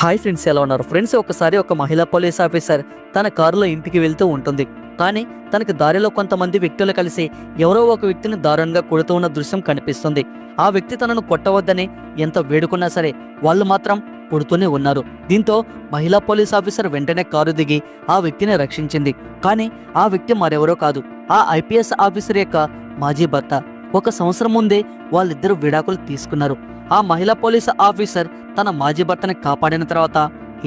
Hi friends ఎలా ఉన్నారు? Friends ఒకసారి ఒక మహిళా పోలీస్ ఆఫీసర్ తన కారులో ఇంటికి వెళ్తూ ఉంటుంది. కానీ తనకి దారిలో కొంతమంది వ్యక్తులు కలిసి ఎవరో ఒక వ్యక్తిని దారుణంగా కొడుతూ ఉన్న దృశ్యం కనిపిస్తుంది. ఆ వ్యక్తి తనను కొట్టవద్దని ఎంత వేడుకున్నా సరే వాళ్ళు మాత్రం కొడుతూనే ఉన్నారు. దీంతో మహిళా పోలీస్ ఆఫీసర్ వెంటనే కారు దిగి ఆ వ్యక్తిని రక్షించింది. కానీ ఆ వ్యక్తి మరెవరో కాదు. ఆ ఐపీఎస్ ఆఫీసర్ యొక్క మాజీ భర్త. ఒక సంవత్సరం ముందే వాళ్ళిద్దరూ విడాకులు తీసుకున్నారు. ఆ మహిళా పోలీస్ ఆఫీసర్ తన మాజీ భర్తని కాపాడిన తర్వాత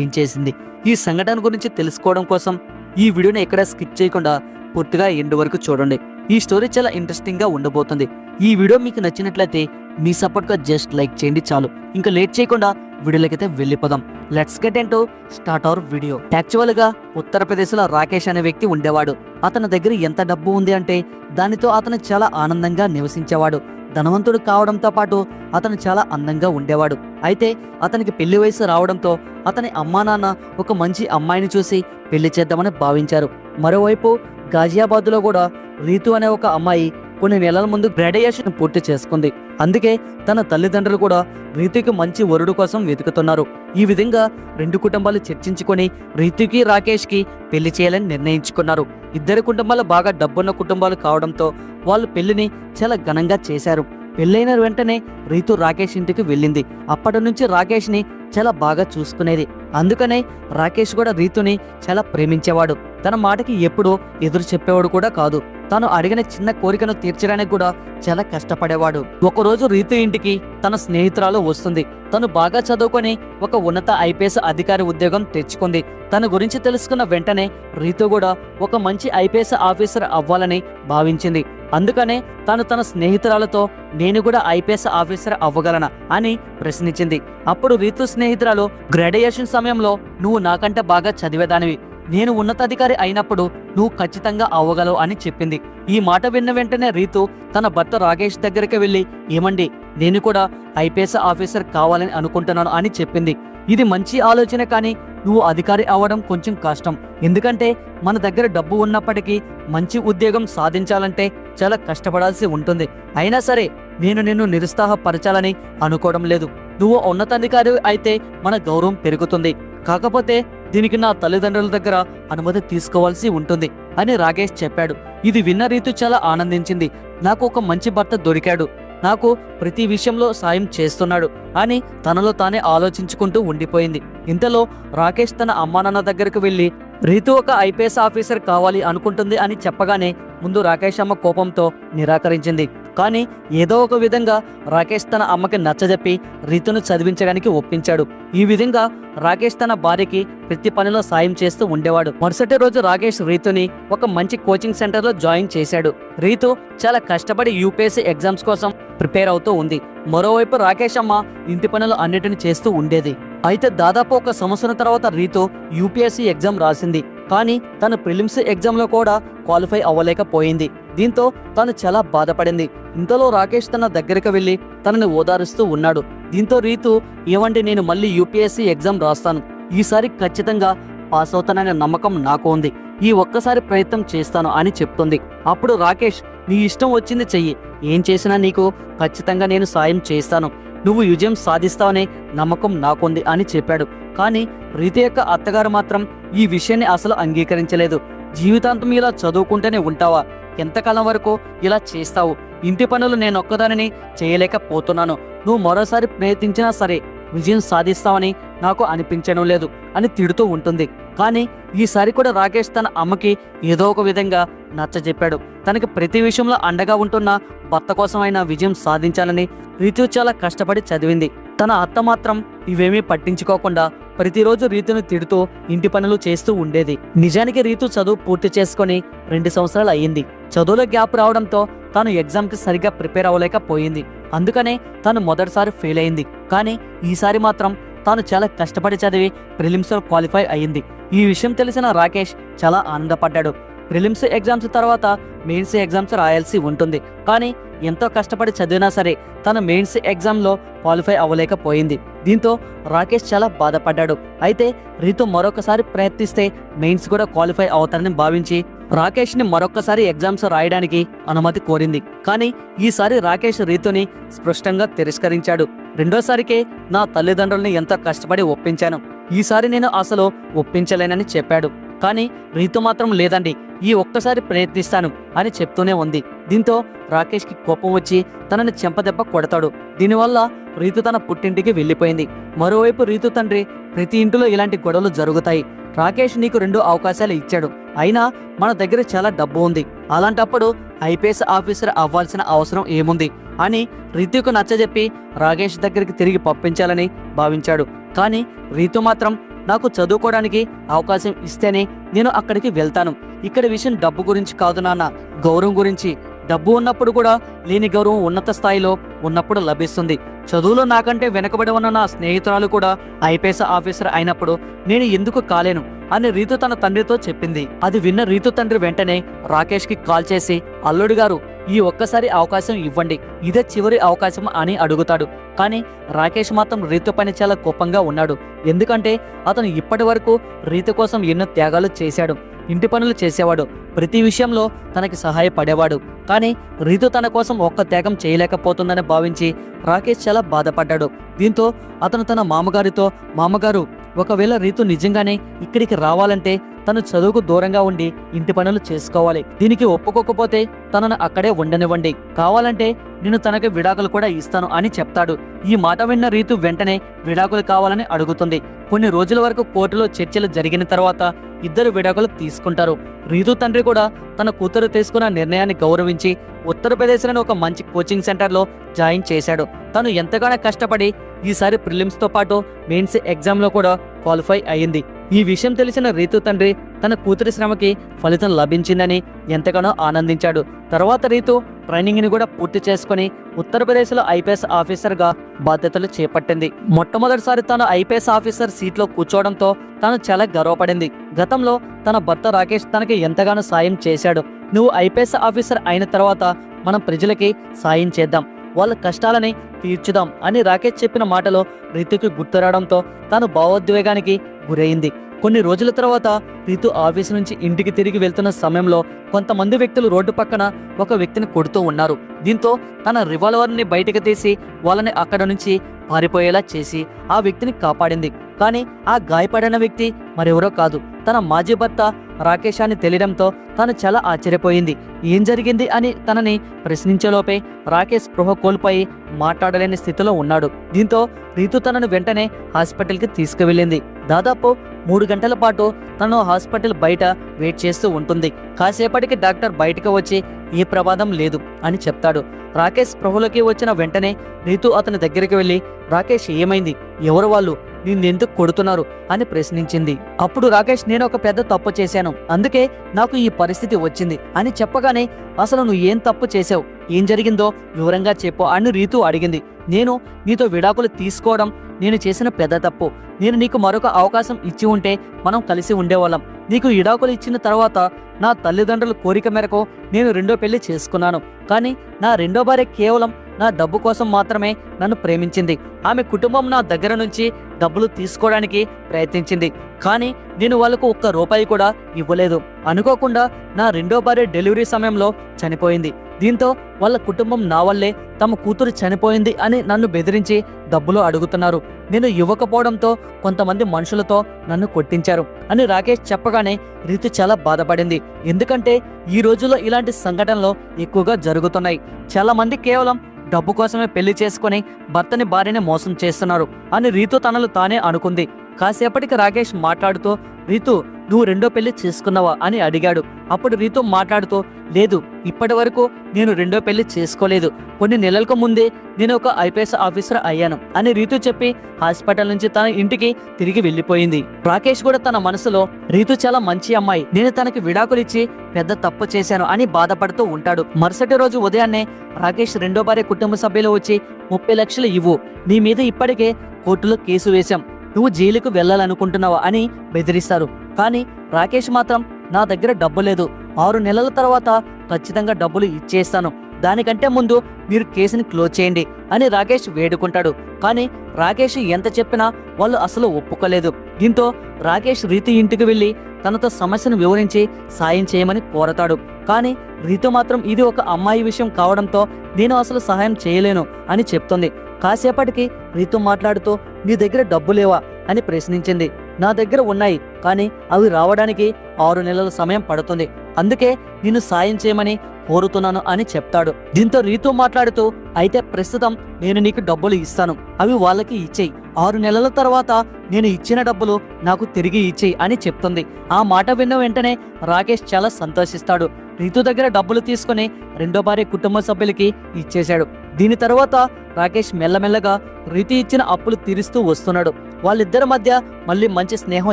ఏం చేసింది? ఈ సంఘటన గురించి తెలుసుకోవడం కోసం ఈ వీడియోని ఎక్కడ స్కిప్ చేయకుండా పూర్తిగా ఎండ్ వరకు చూడండి. ఈ స్టోరీ చాలా ఇంట్రెస్టింగ్గా ఉండబోతుంది. ఈ వీడియో మీకు నచ్చినట్లయితే మీ సపోర్ట్గా జస్ట్ లైక్ చేయండి చాలు. ఇంకా లేట్ చేయకుండా వీడియోలకైతే వెళ్ళిపోదాం. Let's get into start our video యాక్చువల్గా ఉత్తరప్రదేశ్లో రాకేష్ అనే వ్యక్తి ఉండేవాడు. అతని దగ్గర ఎంత డబ్బు ఉంది అంటే దానితో అతను చాలా ఆనందంగా నివసించేవాడు. ధనవంతుడు కావడంతో పాటు అతను చాలా అందంగా ఉండేవాడు. అయితే అతనికి పెళ్ళి వయసు రావడంతో అతని అమ్మా నాన్న ఒక మంచి అమ్మాయిని చూసి పెళ్ళి చేద్దామని భావించారు. మరోవైపు గాజియాబాద్లో కూడా రీతు అనే ఒక అమ్మాయి కొన్ని నెలల ముందు గ్రాడ్యుయేషన్ పూర్తి చేసుకుంది. అందుకే తన తల్లిదండ్రులు కూడా రీతికి మంచి వరుడు కోసం వెతుకుతున్నారు. ఈ విధంగా రెండు కుటుంబాలు చర్చించుకొని రీతుకి రాకేష్కి పెళ్ళి చేయాలని నిర్ణయించుకున్నారు. ఇద్దరు కుటుంబాలు బాగా డబ్బున్న కుటుంబాలు కావడంతో వాళ్ళు పెళ్ళిని చాలా ఘనంగా చేశారు. పెళ్ళైన వెంటనే రీతు రాకేష్ ఇంటికి వెళ్ళింది. అప్పటి నుంచి రాకేష్ని చాలా బాగా చూసుకునేది. అందుకనే రాకేష్ కూడా రీతుని చాలా ప్రేమించేవాడు. తన మాటకి ఎప్పుడూ ఎదురు చెప్పేవాడు కూడా కాదు. తాను అడిగిన చిన్న కోరికను తీర్చడానికి కూడా చాలా కష్టపడేవాడు. ఒకరోజు రీతు ఇంటికి తన స్నేహితురాలు వస్తుంది. తను బాగా చదువుకొని ఒక ఉన్నత ఐపీఎస్ అధికారి ఉద్యోగం తెచ్చుకుంది. తన గురించి తెలుసుకున్న వెంటనే రీతు కూడా ఒక మంచి ఐపీఎస్ ఆఫీసర్ అవ్వాలని భావించింది. అందుకనే తను తన స్నేహితురాలతో నేను కూడా ఐపీఎస్ ఆఫీసర్ అవ్వగలనా అని ప్రశ్నించింది. అప్పుడు రీతు స్నేహితురాలు గ్రాడ్యుయేషన్ సమయంలో నువ్వు నాకంటే బాగా చదివేదానివి. నేను ఉన్నతాధికారి అయినప్పుడు నువ్వు ఖచ్చితంగా అవ్వగలవు అని చెప్పింది. ఈ మాట విన్న వెంటనే రీతు తన భర్త రాకేష్ దగ్గరికి వెళ్ళి ఏమండి నేను కూడా ఐపీఎస్ ఆఫీసర్ కావాలని అనుకుంటున్నాను అని చెప్పింది. ఇది మంచి ఆలోచన కానీ నువ్వు అధికారి అవ్వడం కొంచెం కష్టం. ఎందుకంటే మన దగ్గర డబ్బు ఉన్నప్పటికీ మంచి ఉద్యోగం సాధించాలంటే చాలా కష్టపడాల్సి ఉంటుంది. అయినా సరే నేను నిన్ను నిరుత్సాహపరచాలని అనుకోవడం లేదు. నువ్వు ఉన్నతాధికారి అయితే మన గౌరవం పెరుగుతుంది. కాకపోతే దీనికి నా తల్లిదండ్రుల దగ్గర అనుమతి తీసుకోవాల్సి ఉంటుంది అని రాకేష్ చెప్పాడు. ఇది విన్న రీతు చాలా ఆనందించింది. నాకు ఒక మంచి భర్త దొరికాడు. నాకు ప్రతి విషయంలో సాయం చేస్తున్నాడు అని తనలో తానే ఆలోచించుకుంటూ ఉండిపోయింది. ఇంతలో రాకేష్ తన అమ్మానాన్న దగ్గరకు వెళ్ళి రీతు ఒక ఐపీఎస్ ఆఫీసర్ కావాలి అనుకుంటుంది అని చెప్పగానే ముందు రాకేష్ అమ్మ కోపంతో నిరాకరించింది. కానీ ఏదో ఒక విధంగా రాకేష్ తన అమ్మకి నచ్చజెప్పి రీతును చదివించడానికి ఒప్పించాడు. ఈ విధంగా రాకేష్ తన భార్యకి ప్రతి పనిలో సాయం చేస్తూ ఉండేవాడు. మరుసటి రోజు రాకేష్ రీతుని ఒక మంచి కోచింగ్ సెంటర్లో జాయిన్ చేశాడు. రీతు చాలా కష్టపడి యూపీఎస్సీ ఎగ్జామ్స్ కోసం ప్రిపేర్ అవుతూ ఉంది. మరోవైపు రాకేష్ అమ్మ ఇంటి పనులు అన్నిటిని చేస్తూ ఉండేది. అయితే దాదాపు ఒక సంవత్సరం తర్వాత రీతు యూపీఎస్సీ ఎగ్జామ్ రాసింది. కానీ తన ప్రిలిమ్స్ ఎగ్జామ్లో కూడా క్వాలిఫై అవ్వలేకపోయింది. దీంతో తను చాలా బాధపడింది. ఇంతలో రాకేష్ తన దగ్గరికి వెళ్ళి తనని ఓదారుస్తూ ఉన్నాడు. దీంతో రీతు ఏమండి నేను మళ్ళీ యూపీఎస్సీ ఎగ్జామ్ రాస్తాను. ఈసారి ఖచ్చితంగా పాస్ అవుతాననే నమ్మకం నాకు ఉంది. ఈ ఒక్కసారి ప్రయత్నం చేస్తాను అని చెప్తుంది. అప్పుడు రాకేష్ నీ ఇష్టం వచ్చింది చెయ్యి. ఏం చేసినా నీకు ఖచ్చితంగా నేను సాయం చేస్తాను. నువ్వు విజయం సాధిస్తావనే నమ్మకం నాకుంది అని చెప్పాడు. కానీ రీతి యొక్క అత్తగారు మాత్రం ఈ విషయాన్ని అసలు అంగీకరించలేదు. జీవితాంతం ఇలా చదువుకుంటూనే ఉంటావా? ఎంతకాలం వరకు ఇలా చేస్తావు? ఇంటి పనులు నేను ఒక్కదానిని చేయలేకపోతున్నాను. నువ్వు మరోసారి ప్రయత్నించినా సరే విజయం సాధిస్తావని నాకు అనిపించడం లేదు అని తిడుతూ ఉంటుంది. కానీ ఈసారి కూడా రాకేష్ తన అమ్మకి ఏదో ఒక విధంగా నచ్చజెప్పాడు. తనకి ప్రతి విషయంలో అండగా ఉంటున్న భర్త కోసమైనా విజయం సాధించాలని రీతు చాలా కష్టపడి చదివింది. తన అత్త మాత్రం ఇవేమీ పట్టించుకోకుండా ప్రతిరోజు రీతును తిడుతూ ఇంటి పనులు చేస్తూ ఉండేది. నిజానికి రీతు చదువు పూర్తి చేసుకొని రెండు సంవత్సరాలు అయ్యింది. చదువులో గ్యాప్ రావడంతో తాను ఎగ్జామ్కి సరిగా ప్రిపేర్ అవ్వలేకపోయింది. అందుకనే తాను మొదటిసారి ఫెయిల్ అయింది. కానీ ఈసారి మాత్రం తాను చాలా కష్టపడి చదివి ప్రిలిమ్స్లో క్వాలిఫై అయ్యింది. ఈ విషయం తెలిసిన రాకేష్ చాలా ఆనందపడ్డాడు. ప్రిలిమ్స్ ఎగ్జామ్స్ తర్వాత మెయిన్స్ ఎగ్జామ్స్ రాయాల్సి ఉంటుంది. కానీ ఎంతో కష్టపడి చదివినా సరే తన మెయిన్స్ ఎగ్జామ్లో క్వాలిఫై అవ్వలేకపోయింది. దీంతో రాకేష్ చాలా బాధపడ్డాడు. అయితే రీతు మరొకసారి ప్రయత్నిస్తే మెయిన్స్ కూడా క్వాలిఫై అవుతారని భావించి రాకేష్ని మరొకసారి ఎగ్జామ్స్ రాయడానికి అనుమతి కోరింది. కానీ ఈసారి రాకేష్ రీతుని స్పష్టంగా తిరస్కరించాడు. రెండోసారికే నా తల్లిదండ్రుల్ని ఎంతో కష్టపడి ఒప్పించాను. ఈసారి నేను అసలు ఒప్పించలేనని చెప్పాడు. కానీ రీతు మాత్రం లేదండి. ఈ ఒక్కసారి ప్రయత్నిస్తాను అని చెప్తూనే ఉంది. దీంతో రాకేష్కి కోపం వచ్చి తనని చెంపదెబ్బ కొడతాడు. దీనివల్ల రీతు తన పుట్టింటికి వెళ్ళిపోయింది. మరోవైపు రీతు తండ్రి ప్రతి ఇంటిలో ఇలాంటి గొడవలు జరుగుతాయి. రాకేష్ నీకు రెండు అవకాశాలు ఇచ్చాడు. అయినా మన దగ్గర చాలా డబ్బు ఉంది. అలాంటప్పుడు ఐపీఎస్ ఆఫీసర్ అవ్వాల్సిన అవసరం ఏముంది? అని రీతుకు నచ్చజెప్పి రాకేష్ దగ్గరికి తిరిగి పంపించాలని భావించాడు. కానీ రీతు మాత్రం నాకు చదువుకోవడానికి అవకాశం ఇస్తేనే నేను అక్కడికి వెళ్తాను. ఇక్కడ విషయం డబ్బు గురించి కాదు నాన్న. గౌరవం గురించి. డబ్బు ఉన్నప్పుడు కూడా లేని గౌరవం ఉన్నత స్థాయిలో ఉన్నప్పుడు లభిస్తుంది. చదువులో నాకంటే వెనకబడి ఉన్న నా స్నేహితురాలు కూడా ఐపీఎస్ ఆఫీసర్ అయినప్పుడు నేను ఎందుకు కాలేను అని రీతు తన తండ్రితో చెప్పింది. అది విన్న రీతు తండ్రి వెంటనే రాకేష్కి కాల్ చేసి అల్లుడు గారు ఈ ఒక్కసారి అవకాశం ఇవ్వండి. ఇదే చివరి అవకాశం అని అడుగుతాడు. కానీ రాకేష్ మాత్రం రీతు పైన చాలా కోపంగా ఉన్నాడు. ఎందుకంటే అతను ఇప్పటి వరకు రీతు కోసం ఎన్నో త్యాగాలు చేశాడు. ఇంటి పనులు చేసేవాడు. ప్రతి విషయంలో తనకి సహాయపడేవాడు. కానీ రీతు తన కోసం ఒక్క త్యాగం చేయలేకపోతుందని భావించి రాకేష్ చాలా బాధపడ్డాడు. దీంతో అతను తన మామగారితో మామగారు ఒకవేళ రీతు నిజంగానే ఇక్కడికి రావాలంటే తను చదువుకు దూరంగా ఉండి ఇంటి పనులు చేసుకోవాలి. దీనికి ఒప్పుకోకపోతే తనను అక్కడే ఉండనివ్వండి. కావాలంటే నేను తనకి విడాకులు కూడా ఇస్తాను అని చెప్తాడు. ఈ మాట విన్న రీతు వెంటనే విడాకులు కావాలని అడుగుతుంది. కొన్ని రోజుల వరకు కోర్టులో చర్చలు జరిగిన తర్వాత ఇద్దరు విడాకులు తీసుకుంటారు. రీతు తండ్రి కూడా తన కూతురు తీసుకున్న నిర్ణయాన్ని గౌరవించి ఉత్తరప్రదేశ్లోని ఒక మంచి కోచింగ్ సెంటర్లో జాయిన్ చేశాడు. తను ఎంతగానో కష్టపడి ఈసారి ప్రిలిమ్స్తో పాటు మెయిన్స్ ఎగ్జామ్లో కూడా క్వాలిఫై అయింది ఈ విషయం తెలిసిన రీతు తండ్రి తన కూతురి శ్రమకి ఫలితం లభించిందని ఎంతగానో ఆనందించాడు. తర్వాత రీతు ట్రైనింగ్ని కూడా పూర్తి చేసుకుని ఉత్తరప్రదేశ్లో ఐపీఎస్ ఆఫీసర్గా బాధ్యతలు చేపట్టింది. మొట్టమొదటిసారి తాను ఐపీఎస్ ఆఫీసర్ సీట్లో కూర్చోవడంతో తాను చాలా గర్వపడింది. గతంలో తన భర్త రాకేష్ తనకి ఎంతగానో సాయం చేశాడు. నువ్వు ఐపీఎస్ ఆఫీసర్ అయిన తర్వాత మనం ప్రజలకి సాయం చేద్దాం వాళ్ళ కష్టాలని తీర్చుదాం అని రాకేష్ చెప్పిన మాటలో రీతుకి గుర్తు రావడంతో తాను భావోద్వేగానికి గురైంది. కొన్ని రోజుల తర్వాత రీతు ఆఫీస్ నుంచి ఇంటికి తిరిగి వెళ్తున్న సమయంలో కొంతమంది వ్యక్తులు రోడ్డు పక్కన ఒక వ్యక్తిని కొడుతూ ఉన్నారు. దీంతో తన రివాల్వర్ని బయటకు తీసి వాళ్ళని అక్కడ నుంచి పారిపోయేలా చేసి ఆ వ్యక్తిని కాపాడింది. కానీ ఆ గాయపడిన వ్యక్తి మరెవరో కాదు. తన మాజీ భర్త రాకేష్ అని తెలియడంతో తను చాలా ఆశ్చర్యపోయింది. ఏం జరిగింది అని తనని ప్రశ్నించేలోపే రాకేష్ స్పృహ కోల్పోయి మాట్లాడలేని స్థితిలో ఉన్నాడు. దీంతో రీతు తనను వెంటనే హాస్పిటల్కి తీసుకువెళ్ళింది. దాదాపు మూడు గంటల పాటు తను హాస్పిటల్ బయట వెయిట్ చేస్తూ ఉంటుంది. కాసేపటికి డాక్టర్ బయటకు వచ్చి ఏ ప్రమాదం లేదు అని చెప్తాడు. రాకేష్ స్పృహలోకి వచ్చిన వెంటనే రీతు అతని దగ్గరికి వెళ్ళి రాకేష్ ఏమైంది? ఎవరు వాళ్ళు? నిన్నెందుకు కొడుతున్నారు? అని ప్రశ్నించింది. అప్పుడు రాకేష్ నేను ఒక పెద్ద తప్పు చేశాను. అందుకే నాకు ఈ పరిస్థితి వచ్చింది అని చెప్పగానే అసలు నువ్వు ఏం తప్పు చేశావు? ఏం జరిగిందో వివరంగా చెప్పు అని రీతు అడిగింది. నేను నీతో విడాకులు తీసుకోవడం నేను చేసిన పెద్ద తప్పు. నేను నీకు మరొక అవకాశం ఇచ్చి ఉంటే మనం కలిసి ఉండేవాళ్ళం. నీకు విడాకులు ఇచ్చిన తర్వాత నా తల్లిదండ్రుల కోరిక మేరకు నేను రెండో పెళ్ళి చేసుకున్నాను. కానీ నా రెండో భార్య కేవలం నా డబ్బు కోసం మాత్రమే నన్ను ప్రేమించింది. ఆమె కుటుంబం నా దగ్గర నుంచి డబ్బులు తీసుకోవడానికి ప్రయత్నించింది. కానీ నేను వాళ్ళకు ఒక్క రూపాయి కూడా ఇవ్వలేదు. అనుకోకుండా నా రెండో భార్య డెలివరీ సమయంలో చనిపోయింది. దీంతో వాళ్ళ కుటుంబం నా వల్లే తమ కూతురు చనిపోయింది అని నన్ను బెదిరించి డబ్బులు అడుగుతున్నారు. నేను ఇవ్వకపోవడంతో కొంతమంది మనుషులతో నన్ను కొట్టించారు అని రాకేష్ చెప్పగానే రీతు చాలా బాధపడింది. ఎందుకంటే ఈ రోజుల్లో ఇలాంటి సంఘటనలు ఎక్కువగా జరుగుతున్నాయి. చాలా మంది కేవలం డబ్బు కోసమే పెళ్ళి చేసుకుని భర్తని భార్యని మోసం చేస్తున్నారు అని రీతు తనలు తానే అనుకుంది. కాసేపటికి రాకేష్ మాట్లాడుతూ రీతు నువ్వు రెండో పెళ్ళి చేసుకున్నావా అని అడిగాడు. అప్పుడు రీతు మాట్లాడుతూ లేదు ఇప్పటి వరకు నేను రెండో పెళ్ళి చేసుకోలేదు. కొన్ని నెలలకు ముందే నేను ఒక ఐపీఎస్ ఆఫీసర్ అయ్యాను అని రీతు చెప్పి హాస్పిటల్ నుంచి తన ఇంటికి తిరిగి వెళ్ళిపోయింది. రాకేష్ కూడా తన మనసులో రీతు చాలా మంచి అమ్మాయి. నేను తనకి విడాకులు ఇచ్చి పెద్ద తప్పు చేశాను అని బాధపడుతూ ఉంటాడు. మరుసటి రోజు ఉదయాన్నే రాకేష్ రెండో భార్య కుటుంబ సభ్యులు వచ్చి ముప్పై లక్షలు ఇవ్వు. నీ మీద ఇప్పటికే కోర్టులో కేసు వేశాం. నువ్వు జైలుకు వెళ్ళాలనుకుంటున్నావా అని బెదిరిస్తారు. కానీ రాకేష్ మాత్రం నా దగ్గర డబ్బు లేదు. ఆరు నెలల తర్వాత ఖచ్చితంగా డబ్బులు ఇచ్చేస్తాను. దానికంటే ముందు మీరు కేసుని క్లోజ్ చేయండి అని రాకేష్ వేడుకుంటాడు. కానీ రాకేష్ ఎంత చెప్పినా వాళ్ళు అసలు ఒప్పుకోలేదు. దీంతో రాకేష్ రీతి ఇంటికి వెళ్ళి తనతో సమస్యను వివరించి సాయం చేయమని కోరతాడు. కానీ రీతు మాత్రం ఇది ఒక అమ్మాయి విషయం కావడంతో నేను అసలు సహాయం చేయలేను అని చెప్తుంది. కాసేపటికి రీతు మాట్లాడుతూ నీ దగ్గర డబ్బు లేవా? అని ప్రశ్నించింది. నా దగ్గర ఉన్నాయి కానీ అవి రావడానికి ఆరు నెలల సమయం పడుతుంది. అందుకే నిన్ను సాయం చేయమని కోరుతున్నాను అని చెప్తాడు. దీంతో రీతు మాట్లాడుతూ అయితే ప్రస్తుతం నేను నీకు డబ్బులు ఇస్తాను. అవి వాళ్ళకి ఇచ్చేయి. ఆరు నెలల తర్వాత నేను ఇచ్చిన డబ్బులు నాకు తిరిగి ఇచ్చేయి అని చెప్తుంది. ఆ మాట విన్న వెంటనే రాకేష్ చాలా సంతోషిస్తాడు. రీతు దగ్గర డబ్బులు తీసుకుని రెండో భార్య కుటుంబ సభ్యులకి ఇచ్చేశాడు. దీని తర్వాత రాకేష్ మెల్లమెల్లగా రీతి ఇచ్చిన అప్పులు తీరుస్తూ వస్తున్నాడు. వాళ్ళిద్దరి మధ్య మళ్ళీ మంచి స్నేహం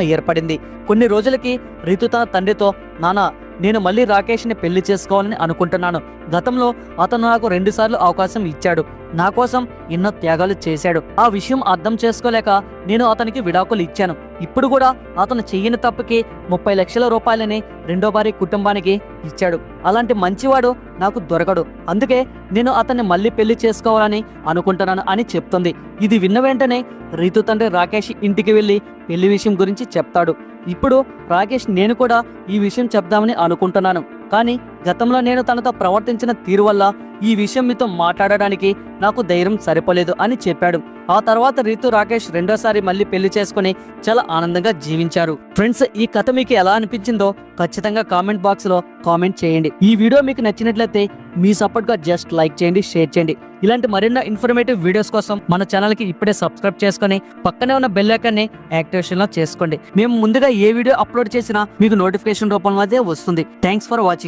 ఏర్పడింది. కొన్ని రోజులకి రీతు తన తండ్రితో నానా నేను మళ్ళీ రాకేష్ని పెళ్ళి చేసుకోవాలని అనుకుంటున్నాను. గతంలో అతను నాకు రెండుసార్లు అవకాశం ఇచ్చాడు. నా కోసం ఎన్నో త్యాగాలు చేశాడు. ఆ విషయం అర్థం చేసుకోలేక నేను అతనికి విడాకులు ఇచ్చాను. ఇప్పుడు కూడా అతను చెయ్యని తప్పుకి ముప్పై లక్షల రూపాయలని రెండో భార్య కుటుంబానికి ఇచ్చాడు. అలాంటి మంచివాడు నాకు దొరకడు. అందుకే నేను అతన్ని మళ్ళీ పెళ్ళి చేసుకోవాలని అనుకుంటున్నాను అని చెప్తుంది. ఇది విన్న వెంటనే రీతు తండ్రి రాకేష్ ఇంటికి వెళ్ళి పెళ్ళి విషయం గురించి చెప్తాడు. ఇప్పుడు రాకేష్ నేను కూడా ఈ విషయం చెప్దామని అనుకుంటున్నాను. కానీ గతంలో నేను తనతో ప్రవర్తించిన తీరు వల్ల ఈ విషయం మీతో మాట్లాడడానికి నాకు ధైర్యం సరిపోలేదు అని చెప్పాడు. ఆ తర్వాత రీతు రాకేష్ రెండోసారి మళ్ళీ పెళ్ళి చేసుకుని చాలా ఆనందంగా జీవించారు. ఫ్రెండ్స్ ఈ కథ మీకు ఎలా అనిపించిందో ఖచ్చితంగా కామెంట్ బాక్స్లో కామెంట్ చేయండి. ఈ వీడియో మీకు నచ్చినట్లయితే మీ సపోర్ట్గా జస్ట్ లైక్ చేయండి షేర్ చేయండి. ఇలాంటి మరిన్నో ఇన్ఫర్మేటివ్ వీడియోస్ కోసం మన ఛానల్కి ఇప్పుడే సబ్స్క్రైబ్ చేసుకుని పక్కనే ఉన్న బెల్ ఐకాన్ని యాక్టివేషన్లో చేసుకోండి. మేము ముందుగా ఏ వీడియో అప్లోడ్ చేసినా మీకు నోటిఫికేషన్ రూపంలో వస్తుంది. Thanks for watching.